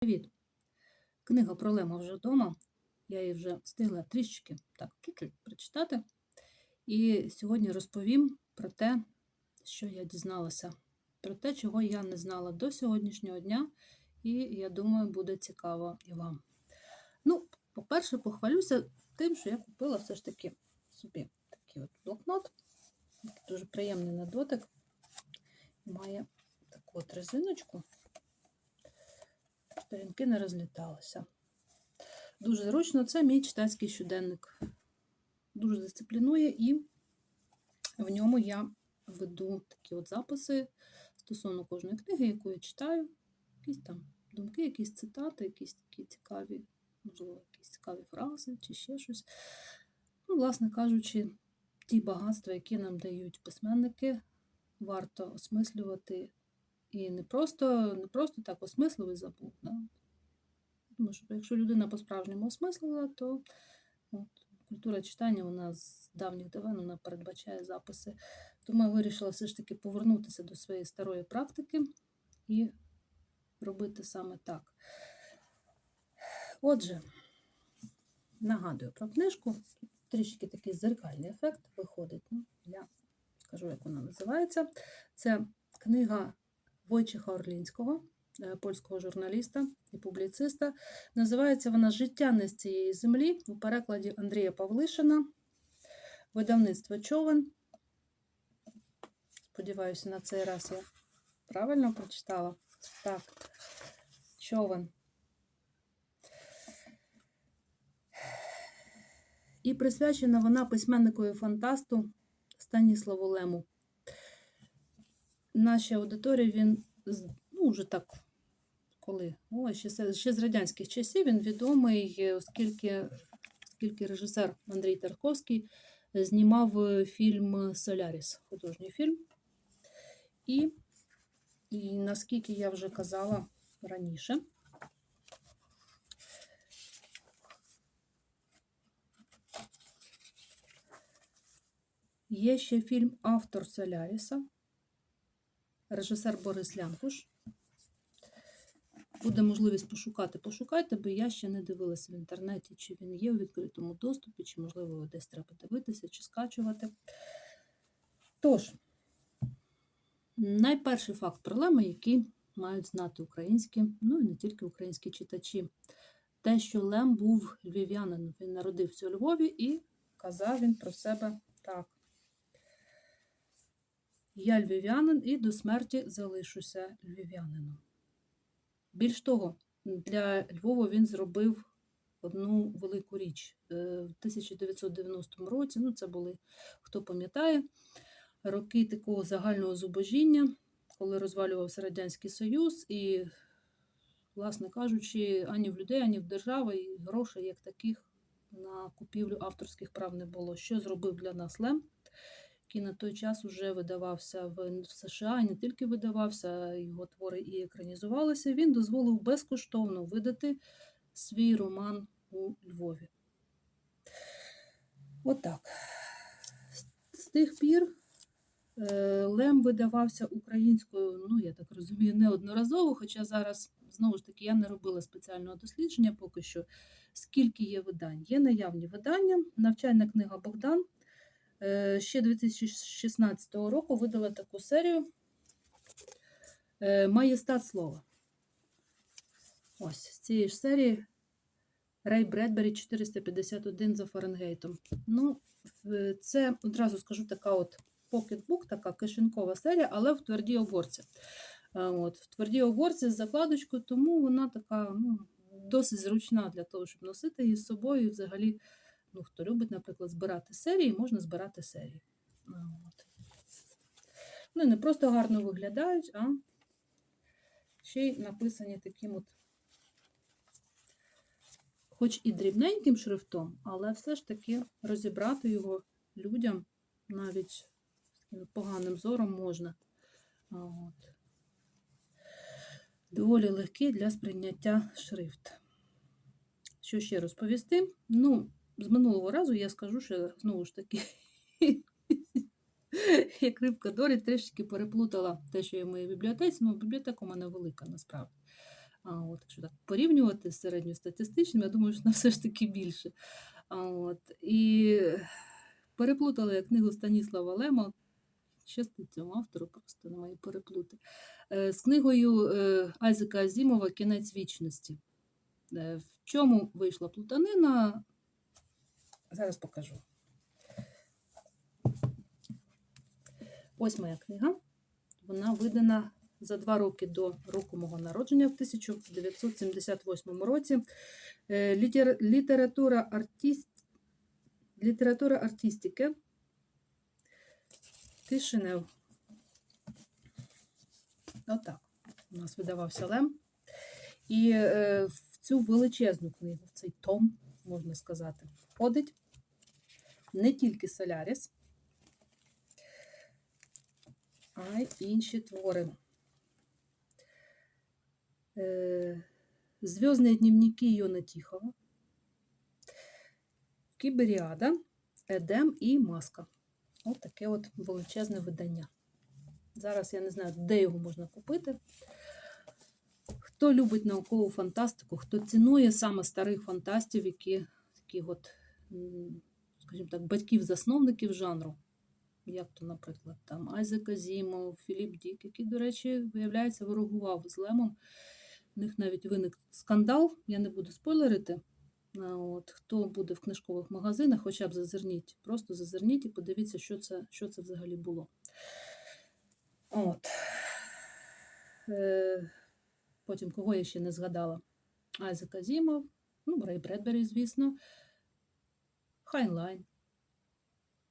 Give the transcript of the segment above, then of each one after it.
Привіт! Книга про Лема вже вдома. Я її вже встигла трішечки так, чуть-чуть прочитати. І сьогодні розповім про те, що я дізналася, про те, чого я не знала до сьогоднішнього дня, і я думаю, буде цікаво і вам. Ну, по-перше, похвалюся тим, що я купила все ж таки собі такий от блокнот. Дуже приємний на дотик. Має таку от резиночку сторінки не розліталися. Дуже зручно, це мій читацький щоденник. Дуже дисциплінує, і в ньому я веду такі от записи стосовно кожної книги, яку я читаю. Якісь там думки, якісь цитати, якісь такі цікаві, можливо, якісь цікаві фрази чи ще щось. Ну, власне кажучи, ті багатства, які нам дають письменники, варто осмислювати і не просто не просто так осмислив і забув. Да? Тому що якщо людина по-справжньому осмислила, то от, культура читання у нас з давніх давен вона передбачає записи. Тому я вирішила все ж таки повернутися до своєї старої практики і робити саме так. Отже, нагадую про книжку. Трішки такий зеркальний ефект виходить. Ну, Я скажу, як вона називається. Це книга Войчиха Орлінського, е, польського журналіста і публіциста. Називається вона Життя не з цієї землі у перекладі Андрія Павлишина, видавництво човен. Сподіваюся, на цей раз я правильно прочитала. Так, човен. І присвячена вона письменникові фантасту Станіславу Лему нашій аудиторії він ну, вже так, коли О, ще, ще з радянських часів він відомий, оскільки, оскільки режисер Андрій Тарковський знімав фільм Соляріс, художній фільм. І, і наскільки я вже казала раніше, є ще фільм Автор Соляріса режисер Борис Лянкуш. Буде можливість пошукати, пошукайте, бо я ще не дивилася в інтернеті, чи він є у відкритому доступі, чи, можливо, його десь треба дивитися, чи скачувати. Тож, найперший факт проблеми, який мають знати українські, ну і не тільки українські читачі, те, що Лем був львів'янин. Він народився у Львові і казав він про себе так. Я львів'янин і до смерті залишуся львів'янином. Більш того, для Львова він зробив одну велику річ. Е, в 1990 році, ну це були, хто пам'ятає, роки такого загального зубожіння, коли розвалювався Радянський Союз, і, власне кажучи, ані в людей, ані в держави, і грошей як таких на купівлю авторських прав не було. Що зробив для нас Лем? Який на той час вже видавався в США, і не тільки видавався, його твори і екранізувалися, він дозволив безкоштовно видати свій роман у Львові. Отак. З тих пір е, Лем видавався українською, ну, я так розумію, неодноразово, хоча зараз, знову ж таки, я не робила спеціального дослідження поки що, скільки є видань. Є наявні видання, навчальна книга Богдан. Е, ще 2016 року видала таку серію е, Маєстат слова. Ось з цієї ж серії Рей Бредбері 451 за Фаренгейтом. Ну, це одразу скажу така от покетбук, така кишенькова серія, але в твердій оборці. Е, от, В твердій оборці з закладочкою, тому вона така ну, досить зручна для того, щоб носити її з собою і взагалі. Ну, Хто любить, наприклад, збирати серії, можна збирати серії. От. Вони не просто гарно виглядають, а ще й написані таким от, хоч і дрібненьким шрифтом, але все ж таки розібрати його людям навіть з поганим зором можна. От. Доволі легкий для сприйняття шрифт. Що ще розповісти? Ну, з минулого разу я скажу, що знову ж таки, як рибка Дорі, трішки переплутала те, що є в моїй бібліотеці. Ну, бібліотека у мене велика насправді. А от, якщо так порівнювати з середньостатистичним, я думаю, що на все ж таки більше. А от, і переплутала я книгу Станіслава Лема. Щастить цьому автору, просто немає переплути. Е, З книгою е, Айзека Азімова Кінець вічності. Е, В чому вийшла плутанина? Зараз покажу. Ось моя книга. Вона видана за два роки до року мого народження в 1978 році. Е, літер- Література, артист... Література артистики. Кишинев. Отак. У нас видавався Лем. І е, в цю величезну книгу, в цей том, можна сказати, входить не тільки Соляріс, а й інші твори. Е, Зв'язні дневники Йона Тихого, Кіберіада, Едем і Маска. От таке от величезне видання. Зараз я не знаю, де його можна купити. Хто любить наукову фантастику, хто цінує саме старих фантастів, які таких от, скажімо так, батьків-засновників жанру. Як то, наприклад, там Айзек Азімов, Філіп Дік, який, до речі, виявляється, ворогував з Лемом. У них навіть виник скандал, я не буду спойлерити. От, хто буде в книжкових магазинах, хоча б зазирніть, просто зазирніть і подивіться, що це, що це взагалі було. От. Е, потім, кого я ще не згадала? Айзек Азімов, ну, Рей Бредбері, звісно, Хайнлайн.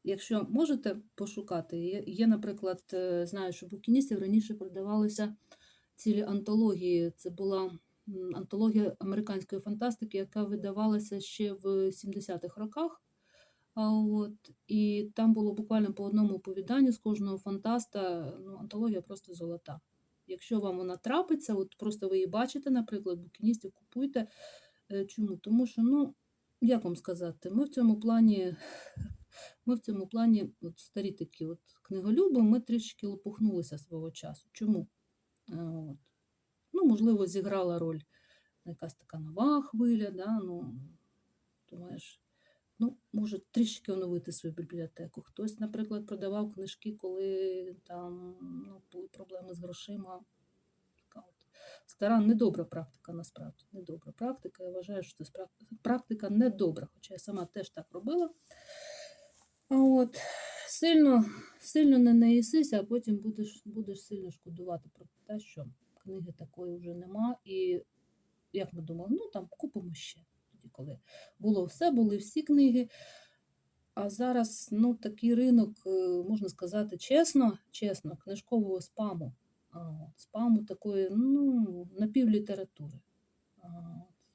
Якщо можете пошукати, є, наприклад, е, знаю, що букіністів раніше продавалися цілі антології. Це була антологія американської фантастики, яка видавалася ще в 70-х роках. А от, і там було буквально по одному оповіданню з кожного фантаста. Ну, антологія просто золота. Якщо вам вона трапиться, от просто ви її бачите, наприклад, букіністів купуйте. Е, Чому? Тому що, ну, як вам сказати, ми в цьому плані, ми в цьому плані, от старі такі от книголюби, ми трішки лопухнулися свого часу. Чому? Е, От. Ну, можливо, зіграла роль якась така нова хвиля, да? ну, думаєш, ну, може трішки оновити свою бібліотеку. Хтось, наприклад, продавав книжки, коли там ну, були проблеми з грошима. Стара недобра практика, насправді. Недобра практика. Я вважаю, що це практика недобра, хоча я сама теж так робила. От сильно, сильно не наїсися, а потім будеш, будеш сильно шкодувати про те, що книги такої вже нема. І як ми думали, ну там купимо ще. Тоді, коли було все, були всі книги. А зараз ну, такий ринок, е, можна сказати, чесно, чесно, книжкового спаму. Спаму такої ну, напівлітератури.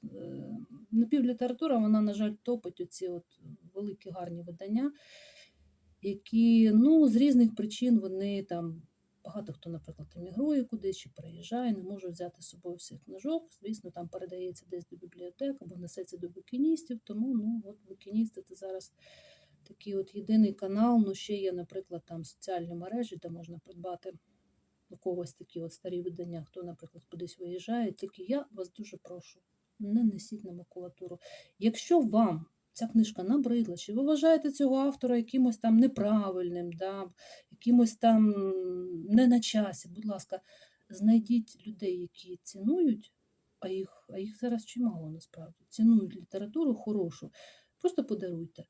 Е, Напівлітература, вона, на жаль, топить оці от великі гарні видання, які ну, з різних причин вони там. Багато хто, наприклад, емігрує кудись чи переїжджає, не може взяти з собою всіх книжок. Звісно, там передається десь до бібліотек або несеться до букіністів. Тому ну, от букіністи це зараз такий от єдиний канал. Ну, ще є, наприклад, там соціальні мережі, де можна придбати у когось такі от старі видання, хто, наприклад, кудись виїжджає. Тільки я вас дуже прошу, не несіть на макулатуру. Якщо вам ця книжка набридла, чи ви вважаєте цього автора якимось там неправильним, да, якимось там не на часі, будь ласка, знайдіть людей, які цінують, а їх, а їх зараз чимало насправді, цінують літературу хорошу, просто подаруйте.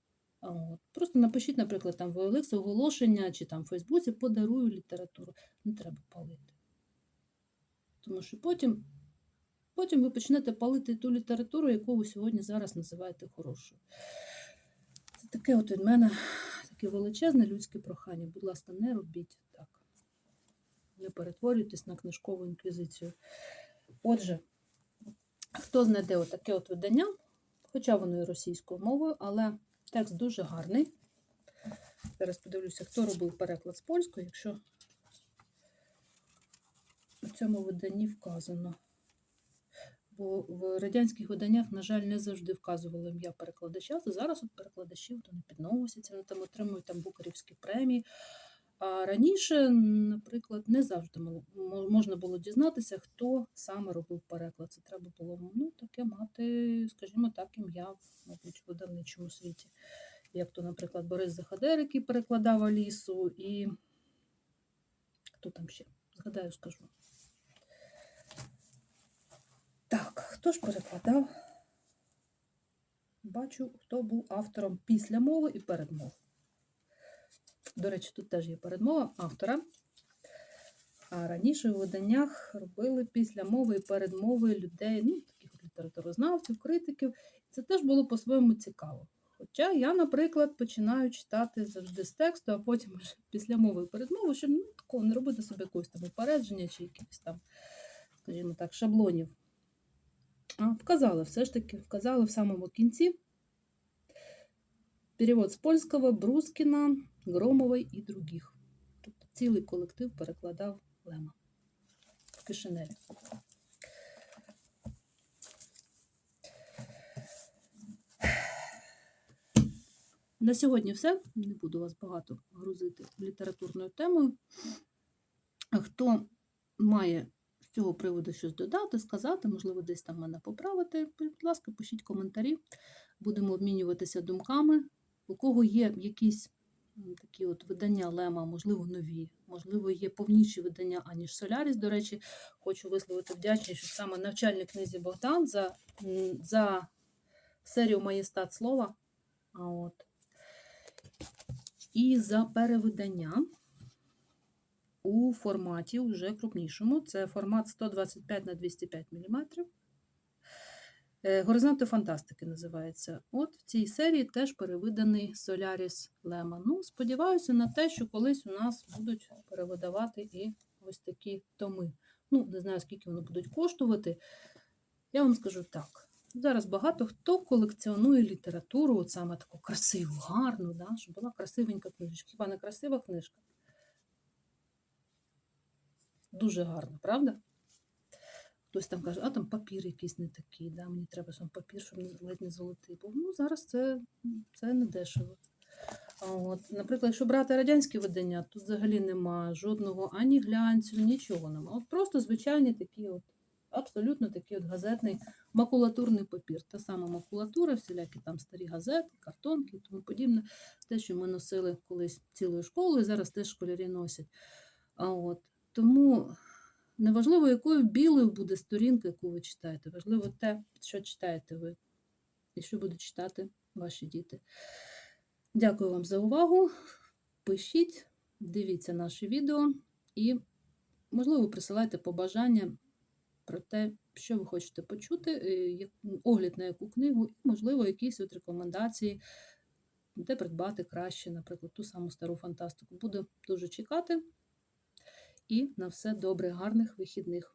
Просто напишіть, наприклад, там в OLX оголошення чи там в Фейсбуці подарую літературу. Не треба палити. Тому що потім, потім ви почнете палити ту літературу, яку ви сьогодні зараз називаєте хорошою. Це таке от від мене таке величезне людське прохання. Будь ласка, не робіть так. Не перетворюйтесь на книжкову інквізицію. Отже, хто знайде отаке от видання, хоча воно і російською мовою, але текст дуже гарний. Зараз подивлюся, хто робив переклад з польської, якщо у цьому виданні вказано. Бо в радянських виданнях, на жаль, не завжди вказували ім'я перекладача. Зараз от перекладачі вони підносяться, вони там отримують там букарівські премії. А раніше, наприклад, не завжди можна було дізнатися, хто саме робив переклад. Це треба було ну, таке мати, скажімо так, ім'я, мабуть, в видавничому світі. Як то, наприклад, Борис Захадер, який перекладав Алісу, і хто там ще? Згадаю, скажу. Так, хто ж перекладав? Бачу, хто був автором після мови і передмови. До речі, тут теж є передмова автора. А раніше у виданнях робили після мови і передмови людей, ну, таких літературознавців, критиків. Це теж було по-своєму цікаво. Хоча я, наприклад, починаю читати завжди з тексту, а потім після мови і передмови, щоб ну, такого не робити собі якогось там упередження чи якихось там, скажімо так, шаблонів. А, вказали, все ж таки, вказали в самому кінці. Перевод з польського Брускіна, Громової і других. Тобто цілий колектив перекладав Лема в Кишиневі. На сьогодні все. Не буду вас багато грузити літературною темою. Хто має цього приводу щось додати, сказати, можливо, десь там мене поправити, будь ласка, пишіть коментарі. Будемо обмінюватися думками. У кого є якісь такі от видання Лема, можливо, нові, можливо, є повніші видання, аніж Соляріс. До речі, хочу висловити вдячність, що саме навчальній книзі Богдан за, за серію Маєстат слова. А от. І за перевидання у форматі вже крупнішому. Це формат 125 на 205 мм. Горизонти фантастики називається. От в цій серії теж перевиданий Соляріс Лема. Ну, сподіваюся на те, що колись у нас будуть перевидавати і ось такі томи. Ну, не знаю, скільки вони будуть коштувати. Я вам скажу так. Зараз багато хто колекціонує літературу, от саме таку красиву, гарну, да? щоб була красивенька книжечка. Хіба не красива книжка? Дуже гарно, правда? Хтось там каже, а там папір якийсь не такий, да? мені треба сам папір, щоб ледь не золотий був. Ну, зараз це, це не дешево. От, наприклад, якщо брати радянські видання, тут взагалі нема жодного ані глянцю, нічого нема. От просто звичайні такі от, абсолютно такий от газетний макулатурний папір. Та сама макулатура, всілякі там старі газети, картонки і тому подібне. Те, що ми носили колись цілою школою, зараз теж школярі носять. А от, тому неважливо, якою білою буде сторінка, яку ви читаєте. Важливо те, що читаєте ви, і що будуть читати ваші діти. Дякую вам за увагу. Пишіть, дивіться наші відео і, можливо, присилайте побажання про те, що ви хочете почути, е, огляд на яку книгу, і, можливо, якісь от рекомендації, де придбати краще, наприклад, ту саму стару фантастику. Буду дуже чекати. І на все добре, гарних вихідних.